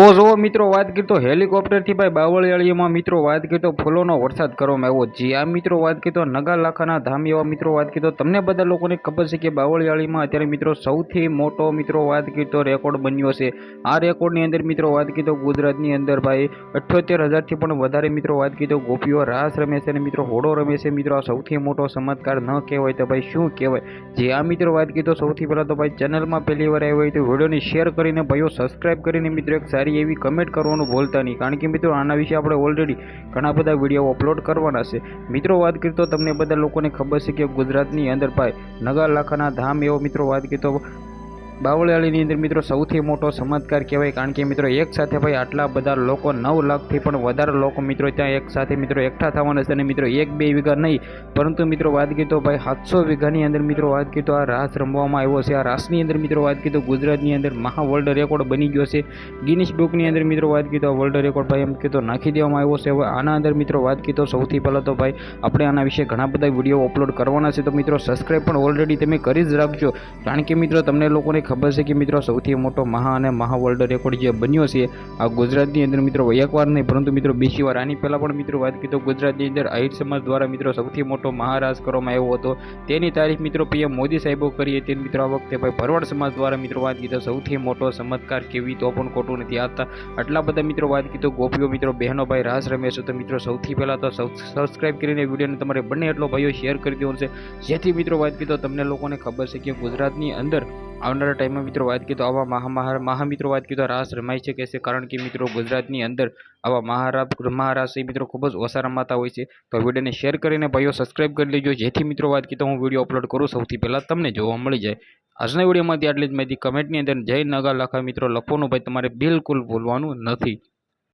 તો જો મિત્રો, વાત કરીએ તો હેલિકોપ્ટરથી ભાઈ બાવળિયાળીમાં મિત્રો, વાત કરીએ ફૂલોનો વરસાદ કરવામાં આવ્યો. જી આ મિત્રો, વાત કરીએ નગા લાખાના ધામ એવા મિત્રો, વાત કરીએ તમને બધા લોકોને ખબર છે કે બાવળિયાળીમાં અત્યારે મિત્રો સૌથી મોટો મિત્રો, વાત કરીએ રેકોર્ડ બન્યો છે. આ રેકોર્ડની અંદર મિત્રો, વાત કરીએ ગુજરાતની અંદર ભાઈ અઠ્યોતેર હજારથી પણ વધારે મિત્રો, વાત કરીએ ગોપીઓ રાસ રમે છે અને મિત્રો હોડો રમે છે. મિત્રો, આ સૌથી મોટો ચમત્કાર ન કહેવાય તો ભાઈ શું કહેવાય? જે આ મિત્રો, વાત કરીએ સૌથી પહેલાં તો ભાઈ ચેનલમાં પહેલી વાર આવ્યો હોય તો વિડીયોને શેર કરીને ભાઈઓ સબસ્ક્રાઈબ કરીને મિત્રો એક સારી એવી કમેન્ટ કરવાનું ભૂલતા નહીં. કારણ કે મિત્રો, આના વિશે આપણે ઓલરેડી ઘણા બધા વીડિયો અપલોડ કરવાના છે. મિત્રો, વાત કરીએ તો તમને બધા લોકોને ખબર છે કે ગુજરાતની અંદર ભાઈ નગા લાખાના ધામ એવો મિત્રો વાત કરીએ તો બાવળિયાળીની અંદર મિત્રો સૌથી મોટો ચમત્કાર કહેવાય, કારણ કે મિત્રો એક સાથે ભાઈ આટલા બધા લોકો નવ લાખથી પણ વધારે લોકો મિત્રો ત્યાં એક સાથે મિત્રો એકઠા થવાના છે અને મિત્રો એક બે વીઘા નહીં, પરંતુ મિત્રો વાત તો ભાઈ સાતસો વીઘાની અંદર મિત્રો વાત તો આ રાસ રમવામાં આવ્યો છે. આ રાસની અંદર મિત્રો વાત કરીએ ગુજરાતની અંદર મહા વર્લ્ડ રેકોર્ડ બની ગયો છે. ગિનિશ બુકની અંદર મિત્રો વાત કરીએ તો વર્લ્ડ રેકોર્ડ ભાઈ એમ કીધો નાખી દેવામાં આવ્યો છે. હવે આના અંદર મિત્રો વાત કરીએ તો સૌથી પહેલાં તો ભાઈ આપણે આના વિશે ઘણા બધા વીડિયો અપલોડ કરવાના છે. તો મિત્રો સબસ્ક્રાઈબ પણ ઓલરેડી તમે કરી જ રાખજો. કારણ કે મિત્રો તમને લોકોને ખબર છે કે મિત્રો, સૌથી મોટો મહા અને મહા રેકોર્ડ જે બન્યો છે, આ ગુજરાતની અંદર મિત્રો એકવાર નહીં, પરંતુ મિત્રો બીજી વાર, આની પહેલાં પણ મિત્રો વાત કીધું, ગુજરાતની અંદર આહિર સમાજ દ્વારા મિત્રો સૌથી મોટો મહારાજ કરવામાં આવ્યો હતો. તેની તારીખ મિત્રો પીએમ મોદી સાહેબો કરી હતી. મિત્રો, આ વખતે ભાઈ ભરવાડ સમાજ દ્વારા મિત્રો વાત કીધો, સૌથી મોટો ચમત્કાર કેવી તો પણ ખોટું નથી. આવતા આટલા બધા મિત્રો વાત કીધો, ગોપીઓ, મિત્રો, બહેનો, ભાઈ રાસ રમે છે તો મિત્રો, સૌથી પહેલાં તો સબસ્ક્રાઈબ કરીને વિડીયોને તમારે બંને એટલો ભાઈઓ શેર કરી દેવાનો છે. જેથી મિત્રો વાત કીધો, તમને લોકોને ખબર છે કે ગુજરાતની અંદર આવનારા ટાઈમમાં મિત્રો વાત કરીએ તો આવા મહા મહા, મહામિત્રો વાત કરીએ તો રાસ રમાઈ શકે છે કારણ કે મિત્રો ગુજરાતની અંદર આવા મહારા મહારાષ્ટ્રી મિત્રો ખૂબ જ ઓછા રમાતા હોય છે. તો વિડીયોને શેર કરીને ભાઈઓ સબસ્ક્રાઇબ કરી લેજો. જેથી મિત્રો વાત કરીએ તો હું વીડિયો અપલોડ કરું સૌથી પહેલાં તમને જોવા મળી જાય. આજના વિડીયોમાંથી આટલી જ માહિતી. કમેન્ટની અંદર જય નગા લખા મિત્રો. લખવાનું ભાઈ તમારે બિલકુલ ભૂલવાનું નથી.